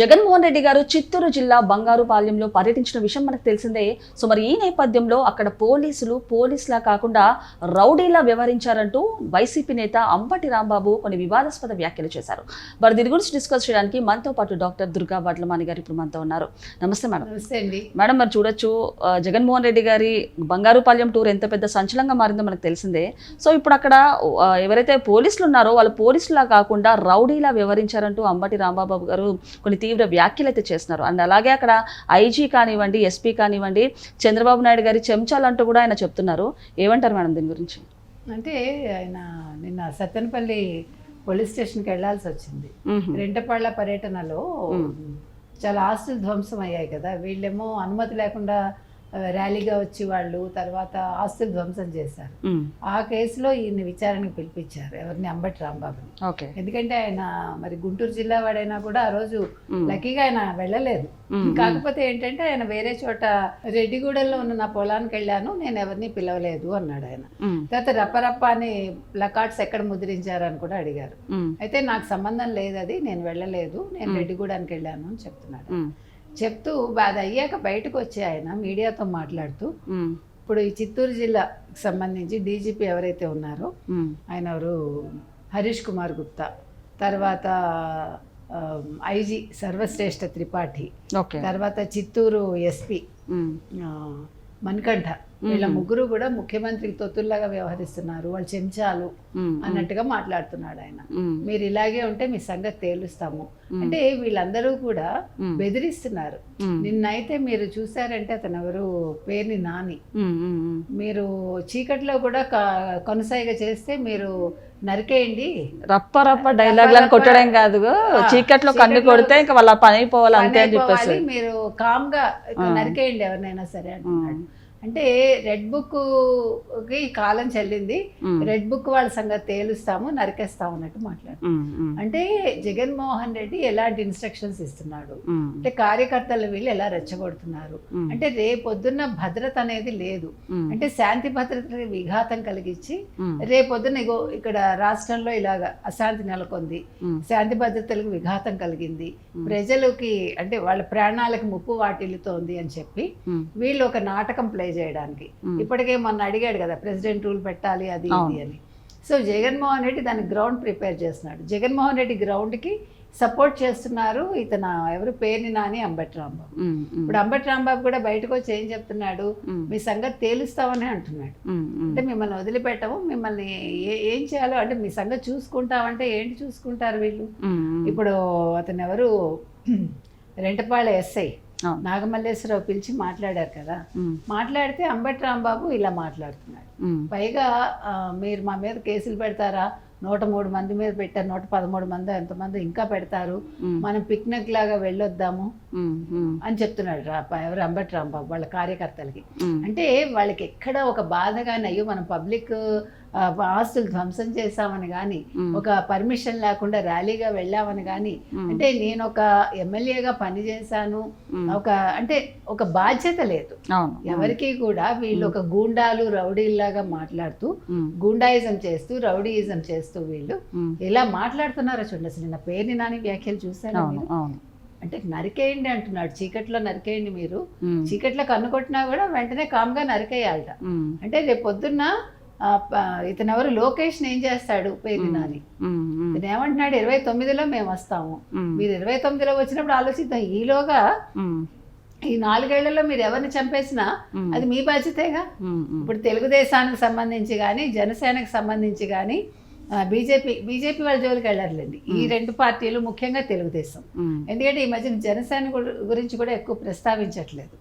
జగన్మోహన్ రెడ్డి గారు చిత్తూరు జిల్లా బంగారుపాలెంలో పర్యటించిన విషయం మనకు తెలిసిందే. సో మరి ఈ నేపథ్యంలో అక్కడ పోలీసులు పోలీసులా కాకుండా రౌడీలా వ్యవహరించారంటూ వైసీపీ నేత అంబటి రాంబాబు కొన్ని వివాదాస్పద వ్యాఖ్యలు చేశారు. మరి దీని గురించి డిస్కస్ చేయడానికి మనతో పాటు డాక్టర్ దుర్గా వడ్లమాని గారు ఇప్పుడు మనతో ఉన్నారు. నమస్తే మేడం. నమస్తే అండి. మేడం మరి చూడొచ్చు జగన్మోహన్ రెడ్డి గారి బంగారుపాలెం టూర్ ఎంత పెద్ద సంచలనంగా మారిందో మనకు తెలిసిందే. సో ఇప్పుడు అక్కడ ఎవరైతే పోలీసులు ఉన్నారో వాళ్ళు పోలీసులా కాకుండా రౌడీలా వ్యవహరించారంటూ అంబటి రాంబాబు గారు కొన్ని తీవ్ర వ్యాఖ్యలు అయితే చేస్తున్నారు. అండ్ అలాగే అక్కడ ఐజీ కానివ్వండి ఎస్పీ కానివ్వండి చంద్రబాబు నాయుడు గారి చెంచాలంటూ కూడా ఆయన చెప్తున్నారు. ఏమంటారు మేడం దీని గురించి? అంటే ఆయన నిన్న సత్తెనపల్లి పోలీస్ స్టేషన్కి వెళ్ళాల్సి వచ్చింది. రెంటపాళ్ళ పర్యటనలో చాలా ఆస్తులు ధ్వంసం అయ్యాయి కదా. వీళ్ళేమో అనుమతి లేకుండా ర్యాలీగా వచ్చి వాళ్ళు తర్వాత ఆస్తులు ధ్వంసం చేశారు. ఆ కేసులో ఈయన విచారణకు పిలిపించారు ఎవరిని అంబటి రాంబాబుని ఓకే ఎందుకంటే ఆయన మరి గుంటూరు జిల్లా వాడైనా కూడా ఆ రోజు. లక్కీగా ఆయన వెళ్ళలేదు. కాకపోతే ఏంటంటే ఆయన వేరే చోట రెడ్డిగూడెంలో ఉన్న నా పొలానికి వెళ్ళాను నేను ఎవరిని పిలవలేదు అన్నాడు ఆయన. తర్వాత రప్పరప్ప అని ప్లకార్డ్స్ ఎక్కడ ముద్రించారని కూడా అడిగారు. అయితే నాకు సంబంధం లేదు అది నేను వెళ్ళలేదు నేను రెడ్డిగూడానికి వెళ్ళాను అని చెప్తున్నాడు. చెప్తూ అది అయ్యాక బయటకు వచ్చి ఆయన మీడియాతో మాట్లాడుతూ. ఇప్పుడు ఈ చిత్తూరు జిల్లాకి సంబంధించి డీజీపీ ఎవరైతే ఉన్నారో. ఆయన ఎవరు హరీష్ కుమార్ గుప్తా తర్వాత ఐజీ సర్వశ్రేష్ఠ త్రిపాఠి ఓకే తర్వాత చిత్తూరు ఎస్పీ. మణికంఠ. వీళ్ళ ముగ్గురు కూడా ముఖ్యమంత్రికి తొత్తుల్లాగా వ్యవహరిస్తున్నారు. వాళ్ళు చెంచాలు. అన్నట్టుగా మాట్లాడుతున్నాడు ఆయన. మీరు ఇలాగే ఉంటే మీ సంగతి తేలుస్తాము. అంటే వీళ్ళందరూ కూడా. బెదిరిస్తున్నారు. నిన్నైతే మీరు చూసారంటే అతను ఎవరు? పేరుని నాని. మీరు చీకట్లో కూడా కొనసాగ చేస్తే మీరు నరికేయండి. రప్ప రప్ప డైలాగ్ కొట్టడం కాదు. చీకట్లో కన్ను కొడితే ఇంకా వాళ్ళ పని అయిపోవాలి అంతే అని చెప్పేసి మీరు కామ్గా నరికేయండి ఎవరినైనా సరే అంటున్నాడు. అంటే రెడ్ బుక్కి కాలం చెల్లింది. రెడ్ బుక్ వాళ్ళ సంగతి తేలుస్తాము నరికేస్తాము అన్నట్టు మాట్లాడు. అంటే జగన్మోహన్ రెడ్డి ఎలాంటి ఇన్స్ట్రక్షన్స్ ఇస్తున్నాడు. అంటే కార్యకర్తలు వీళ్ళు ఎలా రెచ్చగొడుతున్నారు. అంటే రేపొద్దున్న భద్రత అనేది లేదు. అంటే శాంతి భద్రతకి విఘాతం కలిగించి. రేపొద్దున ఇగో ఇక్కడ రాష్ట్రంలో ఇలాగ అశాంతి నెలకొంది. శాంతి భద్రతలకు విఘాతం కలిగింది ప్రజలకి అంటే వాళ్ళ ప్రాణాలకు ముప్పు వాటిల్లుతోంది అని చెప్పి. వీళ్ళు ఒక నాటకం ప్లే చేయడానికి. ఇప్పటికే మొన్న అడిగాడు కదా ప్రెసిడెంట్ రూల్ పెట్టాలి అది ఇది అని సో జగన్మోహన్ రెడ్డి దానికి గ్రౌండ్ ప్రిపేర్ చేస్తున్నాడు జగన్మోహన్ రెడ్డి గ్రౌండ్కి సపోర్ట్ చేస్తున్నారు ఇతను ఎవరు పేరుని నాని అంబటి రాంబాబు. ఇప్పుడు అంబటి రాంబాబు కూడా బయటకు వచ్చి ఏం చెప్తున్నాడు. మీ సంగతి తేలుస్తామని అంటున్నాడు. అంటే మిమ్మల్ని వదిలిపెట్టము మిమ్మల్ని ఏ చేయాలో అంటే మీ సంగతి చూసుకుంటామంటే ఏంటి చూసుకుంటారు వీళ్ళు. ఇప్పుడు అతను ఎవరు రెంటపాళ్ళ ఎస్ఐ. నాగమల్లేశ్వరరావు పిలిచి మాట్లాడారు కదా. మాట్లాడితే అంబటి రాంబాబు ఇలా మాట్లాడుతున్నాడు. పైగా మీరు మా మీద కేసులు పెడతారా నూట మూడు మంది మీద పెట్టారు నూట పదమూడు మంది ఎంతమంది ఇంకా పెడతారు. మనం పిక్నిక్ లాగా వెళ్ళొద్దాము. అని చెప్తున్నాడు రా ఎవరు అంబటి రాంబాబు వాళ్ళ కార్యకర్తలకి. అంటే వాళ్ళకి ఎక్కడ ఒక బాధగాని అయ్యో మనం పబ్లిక్ ఆస్తులు ధ్వంసం చేశామని కానీ. ఒక పర్మిషన్ లేకుండా ర్యాలీగా వెళ్ళామని కానీ. అంటే నేను ఒక ఎమ్మెల్యేగా పనిచేశాను. ఒక అంటే ఒక బాధ్యత లేదు ఎవరికి కూడా వీళ్ళు ఒక గూండాలు రౌడీల్లాగా మాట్లాడుతూ. గూండాయిజం చేస్తూ రౌడీయిజం చేస్తూ వీళ్ళు. ఎలా మాట్లాడుతున్నారో చూడండి అసలు నిన్న పేరుని నాని వ్యాఖ్యలు చూశాను అంటే నరికేయండి అంటున్నాడు చీకట్లో నరికేయండి మీరు. చీకట్లో కన్ను కొట్టినా కూడా వెంటనే కామ్గా నరికేయాలట. అంటే రేపు పొద్దున్న ఇతను ఎవరు లోకేష్ ఏం చేస్తాడు పేరు నాని మ్మ్. మ్మ్. ఇతను ఏమంటున్నాడు ఇరవై తొమ్మిదిలో మేము వస్తాము. మీరు ఇరవై తొమ్మిదిలో వచ్చినప్పుడు ఆలోచిద్దాం ఈలోగా. ఈ నాలుగేళ్ళలో మీరు ఎవరిని చంపేసినా. అది మీ బాధ్యతేగా. ఇప్పుడు తెలుగుదేశానికి సంబంధించి కానీ జనసేనకు సంబంధించి కానీ బీజేపీ బీజేపీ వాళ్ళ జోలికి వెళ్ళారులేండి ఈ రెండు పార్టీలు ముఖ్యంగా తెలుగుదేశం. ఎందుకంటే ఈ మధ్యన జనసేన గురించి కూడా ఎక్కువ ప్రస్తావించట్లేదు.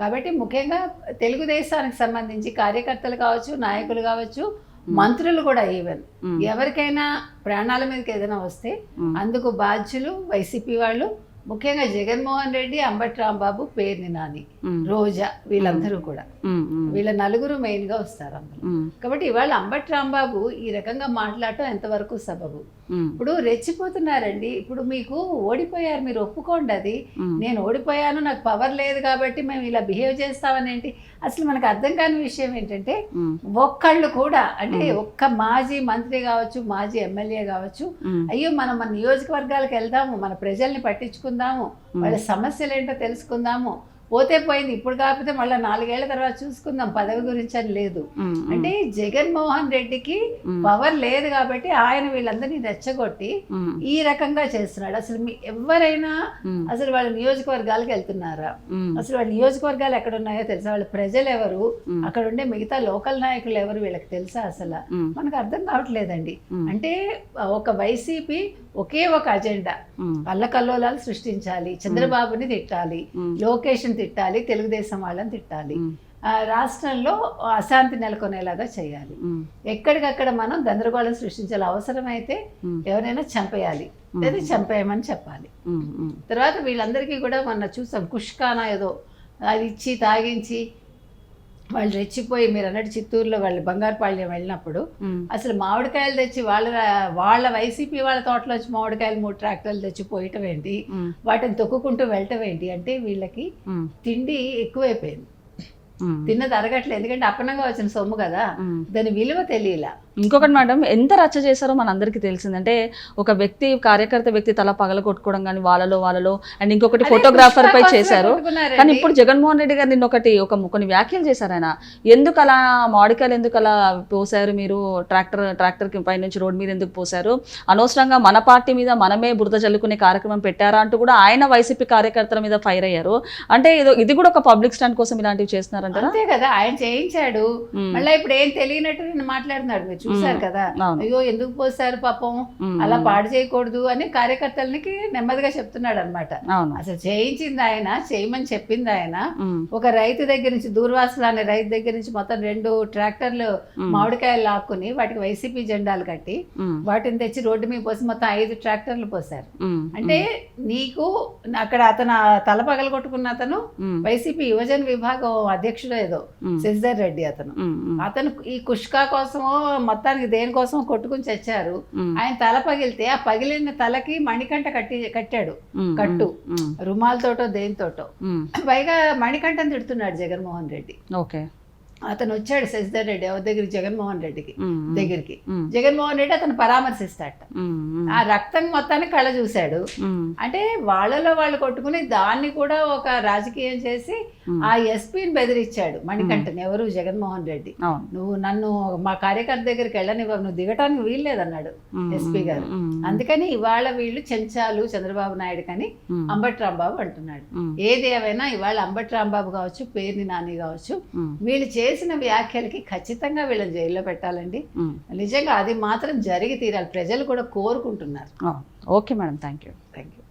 కాబట్టి ముఖ్యంగా తెలుగుదేశానికి సంబంధించి కార్యకర్తలు కావచ్చు నాయకులు కావచ్చు మంత్రులు కూడా ఈవెన్. ఎవరికైనా ప్రాణాల మీదకి ఏదైనా వస్తే. అందుకు బాధ్యులు వైసీపీ వాళ్ళు ముఖ్యంగా జగన్మోహన్ రెడ్డి అంబటి రాంబాబు పేర్ని నాని. రోజా వీళ్ళందరూ కూడా. వీళ్ళ నలుగురు మెయిన్గా వస్తారు అందులో. కాబట్టి ఇవాళ అంబటి రాంబాబు ఈ రకంగా మాట్లాడటం ఎంతవరకు సబబు ఇప్పుడు రెచ్చిపోతున్నారండి. ఇప్పుడు మీకు ఓడిపోయారు మీరు ఒప్పుకోండి అది. నేను ఓడిపోయాను నాకు పవర్ లేదు కాబట్టి మేము ఇలా బిహేవ్ చేస్తామని ఏంటి? అసలు మనకు అర్థం కాని విషయం ఏంటంటే ఒక్కళ్ళు కూడా అంటే ఒక్క మాజీ మంత్రి కావచ్చు మాజీ ఎమ్మెల్యే కావచ్చు అయ్యో మనం మన నియోజకవర్గాలకు వెళ్దాము మన ప్రజల్ని పట్టించుకుందాము వాళ్ళ సమస్యలు ఏంటో తెలుసుకుందాము పోతే పోయింది ఇప్పుడు కాకపోతే మళ్ళీ నాలుగేళ్ళ తర్వాత చూసుకుందాం పదవి గురించి అని లేదు. అంటే జగన్మోహన్ రెడ్డికి పవర్ లేదు కాబట్టి ఆయన వీళ్ళందరినీ రెచ్చగొట్టి ఈ రకంగా చేస్తున్నాడు. అసలు మీ ఎవరైనా అసలు వాళ్ళ నియోజకవర్గాలకు వెళ్తున్నారా? అసలు వాళ్ళ నియోజకవర్గాలు ఎక్కడ ఉన్నాయో తెలుసా? వాళ్ళ ప్రజలు ఎవరు అక్కడ ఉండే మిగతా లోకల్ నాయకులు ఎవరు వీళ్ళకి తెలుసా అసలు? మనకు అర్థం కావట్లేదండి. అంటే ఒక వైసీపీ ఒకే ఒక అజెండా. అల్లకల్లోలాలు సృష్టించాలి చంద్రబాబుని తిట్టాలి లోకేష్ని తిట్టాలి తెలుగుదేశం వాళ్ళని తిట్టాలి. రాష్ట్రంలో అశాంతి నెలకొనేలాగా చేయాలి. ఎక్కడికక్కడ మనం గందరగోళం సృష్టించాలి. అవసరమైతే ఉమ్, ఎవరైనా చంపేయాలి. లేదా చంపేయమని చెప్పాలి. తర్వాత వీళ్ళందరికీ కూడా మొన్న చూసాం కుష్కానా ఏదో అది ఇచ్చి తాగించి వాళ్ళు రెచ్చిపోయి మీరు అన్నట్టు చిత్తూరులో వాళ్ళు బంగారుపాళ్యం వెళ్ళినప్పుడు అసలు మామిడికాయలు తెచ్చి వాళ్ళ వాళ్ళ వైసీపీ వాళ్ళ తోటలో వచ్చి మామిడికాయలు మూడు ట్రాక్టర్లు తెచ్చి పోయటం ఏంటి? వాటిని తొక్కుకుంటూ వెళ్ళటం ఏంటి? అంటే వీళ్ళకి తిండి ఎక్కువైపోయింది. తిన్నది అరగట్లేదు. ఎందుకంటే అప్పనంగా వచ్చిన సొమ్ము కదా. దాని విలువ తెలియలా. ఇంకొకటి మేడం ఎంత రచ్చ చేశారో మనందరికీ తెలిసింది. అంటే ఒక వ్యక్తి కార్యకర్త వ్యక్తి తల పగల కొట్టుకోవడం కానీ వాళ్ళలో వాళ్ళలో అండ్ ఇంకొకటి ఫోటోగ్రాఫర్ పై చేశారు. కానీ ఇప్పుడు జగన్మోహన్ రెడ్డి గారు నిన్న ఒకటి ఒక కొన్ని వ్యాఖ్యలు చేశారు ఆయన. ఎందుకు అలా మామిడికాయలు ఎందుకు అలా పోసారు మీరు? ట్రాక్టర్ ట్రాక్టర్కి పై నుంచి రోడ్ మీద ఎందుకు పోసారు అనవసరంగా మన పార్టీ మీద మనమే బురద జల్లుకునే కార్యక్రమం పెట్టారా అంటూ కూడా ఆయన వైసీపీ కార్యకర్తల మీద ఫైర్ అయ్యారు. అంటే ఇది ఇది కూడా ఒక పబ్లిక్ స్టాండ్ కోసం ఇలాంటివి చేస్తున్నారంటారా? అంతే కదా ఆయన చేయించాడు. మళ్ళీ ఇప్పుడు ఏం తెలియనట్టు నేను మాట్లాడుతున్నాడు చూసారు కదా. అయ్యో ఎందుకు పోసారు పాపం? అలా పాడు చేయకూడదు అని కార్యకర్తలకి నెమ్మదిగా చెప్తున్నాడు అనమాట అసలు చేయించింది ఆయన చేయమని చెప్పింది ఆయన. ఒక రైతు దగ్గర నుంచి దూర్వాసులు అనే రైతు దగ్గర నుంచి మొత్తం రెండు ట్రాక్టర్లు మామిడికాయలు లాక్కుని వాటికి వైసీపీ జెండాలు కట్టి వాటిని తెచ్చి రోడ్డు మీద పోసి మొత్తం ఐదు ట్రాక్టర్లు పోసారు అంటే నీకు అక్కడ అతను తల పగల కొట్టుకున్న అతను వైసీపీ యువజన విభాగం అధ్యక్షుడు ఏదో శశిధర్ రెడ్డి అతను. అతను ఈ కుష్కా కోసమో మొత్తానికి దేనికోసం కొట్టుకుని చచ్చారు. ఆయన తల పగిలితే ఆ పగిలిన తలకి మణికంఠ కట్టి కట్టాడు. కట్టు. రుమాలతోటో దేనితోటో. పైగా మణికంఠని తిడుతున్నాడు జగన్మోహన్ రెడ్డి. ఓకే. అతను వచ్చాడు శశిధర్ రెడ్డి ఎవరి దగ్గరికి జగన్మోహన్ రెడ్డికి దగ్గరికి. జగన్మోహన్ రెడ్డి అతను పరామర్శిస్తాడట. ఆ రక్తం మొత్తాన్ని కళ్ళ చూశాడు. అంటే వాళ్ళలో వాళ్ళు కొట్టుకుని దాన్ని కూడా ఒక రాజకీయం చేసి ఆ ఎస్పీని బెదిరించాడు మణికంఠన్ ఎవరు? జగన్మోహన్ రెడ్డి. నువ్వు నన్ను మా కార్యకర్త దగ్గరికి వెళ్ళనివ్వవు నువ్వు దిగటానికి వీల్లేదన్నాడు ఎస్పీ గారు. అందుకని ఇవాళ వీళ్ళు చెంచాలు చంద్రబాబు నాయుడు కని అంబటి రాంబాబు అంటున్నాడు. ఏది ఏమైనా ఇవాళ అంబటి రాంబాబు కావచ్చు పేర్ని నాని కావచ్చు వీళ్ళు చేసిన వ్యాఖ్యలకి ఖచ్చితంగా వీళ్ళని జైల్లో పెట్టాలండి. నిజంగా అది మాత్రం జరిగి తీరాలి. ప్రజలు కూడా కోరుకుంటున్నారు. Okay madam. Thank you thank you